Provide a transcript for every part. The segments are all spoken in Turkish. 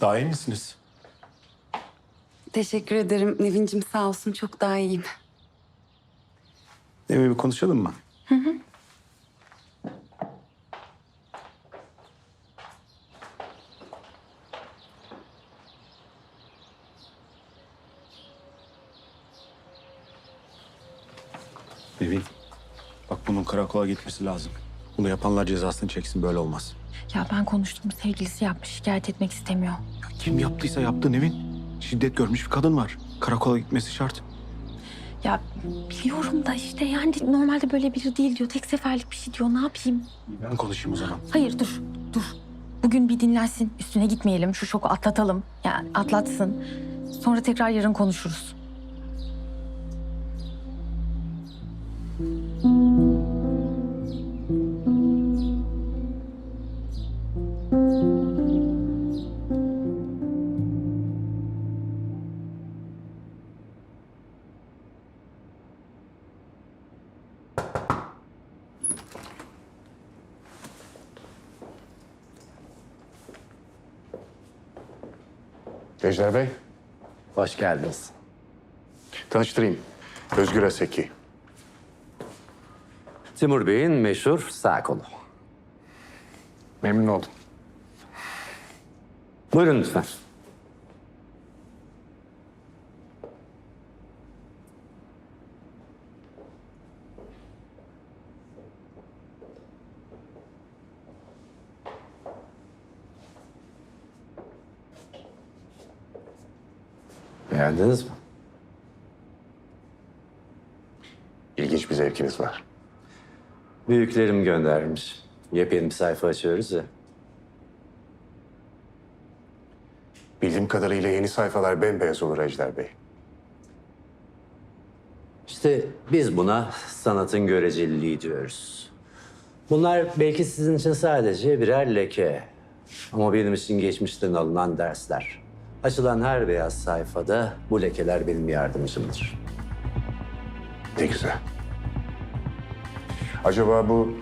Daha iyi misiniz? Teşekkür ederim. Nevin'cim sağ olsun çok daha iyiyim. Eve bir konuşalım mı? Nevin, bak bunun karakola gitmesi lazım. Bunu yapanlar cezasını çeksin, böyle olmaz. Ya ben konuştum sevgilisi yapmış şikayet etmek istemiyor. Ya kim yaptıysa yaptı Nevin. Şiddet görmüş bir kadın var. Karakola gitmesi şart. Ya biliyorum da işte yani normalde böyle biri değil diyor. Tek seferlik bir şey diyor ne yapayım? Ben konuşayım o zaman. Hayır dur dur. Bugün bir dinlensin üstüne gitmeyelim şu şoku atlatalım. Yani atlatsın. Sonra tekrar yarın konuşuruz. Ejder Bey, Hoş geldiniz. tanıştırayım. Özgür Aseki. Timur Bey'in meşhur sağ kolu. Memnun oldum. Buyurun lütfen. Beğendiniz mi? İlginç bir zevkiniz var. Büyüklerim göndermiş. Yepyeni bir sayfa açıyoruz ya. Bildiğim kadarıyla yeni sayfalar bembeyaz olur Ejder Bey. İşte biz buna sanatın göreceliliği diyoruz. Bunlar belki sizin için sadece birer leke. Ama benim için geçmişten alınan dersler. Açılan her beyaz sayfada bu lekeler benim yardımcımdır. Ne güzel. Acaba bu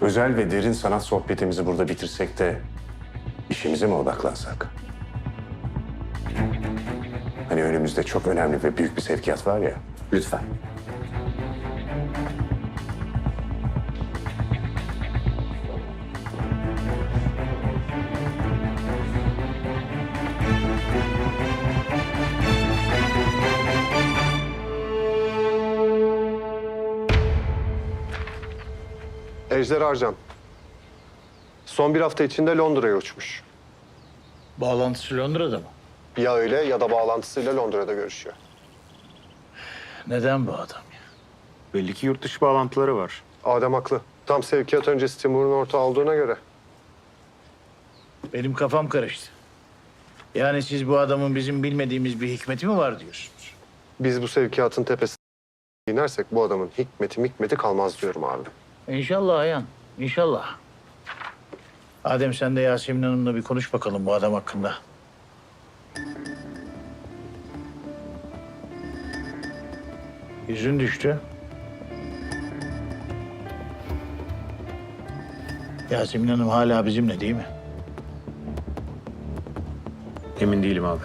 özel ve derin sanat sohbetimizi burada bitirsek de işimize mi odaklansak? Hani önümüzde çok önemli ve büyük bir sevkiyat var ya. Lütfen. Ejder Arcan. Son bir hafta içinde Londra'ya uçmuş. Bağlantısı Londra'da mı? Ya öyle ya da bağlantısıyla Londra'da görüşüyor. Neden bu adam ya? Belli ki yurt dışı bağlantıları var. Adem haklı. Tam sevkiyat öncesi Timur'un ortağı olduğuna göre. Benim kafam karıştı. Yani siz bu adamın bizim bilmediğimiz bir hikmeti mi var diyorsunuz? Biz bu sevkiyatın tepesine inersek bu adamın hikmeti mikmeti kalmaz diyorum abi. İnşallah Ayhan, inşallah. Adem sen de Yasemin Hanım'la bir konuş bakalım bu adam hakkında. Yüzün düştü. Yasemin Hanım hala bizimle değil mi? Emin değilim abi.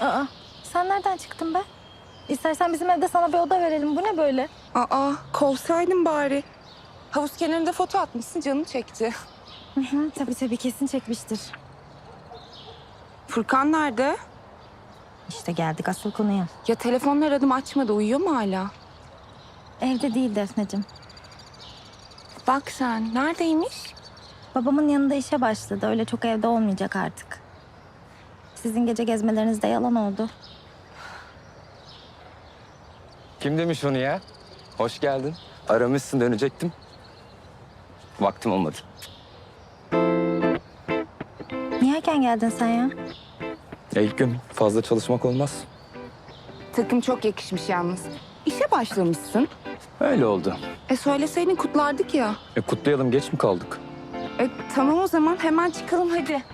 Aa sen nereden çıktın be? İstersen bizim evde sana bir oda verelim. Bu ne böyle? Aa kovsaydın bari. Havuz kenarında foto atmışsın canım çekti. Hı hı, tabii tabii kesin çekmiştir. Furkan nerede? İşte geldik asıl konuya. Ya telefonla aradım açmadı uyuyor mu hala? Evde değil Defne'cim. Bak sen neredeymiş? Babamın yanında işe başladı. Öyle çok evde olmayacak artık. Sizin gece gezmeleriniz de yalan oldu. Kim demiş onu ya? Hoş geldin. Aramışsın dönecektim. Vaktim olmadı. Niye erken geldin sen ya? Ya ilk gün fazla çalışmak olmaz. Takım çok yakışmış yalnız. İşe başlamışsın. Öyle oldu. E söyleseydin kutlardık ya. E kutlayalım geç mi kaldık? E, tamam o zaman hemen çıkalım hadi. Hadi.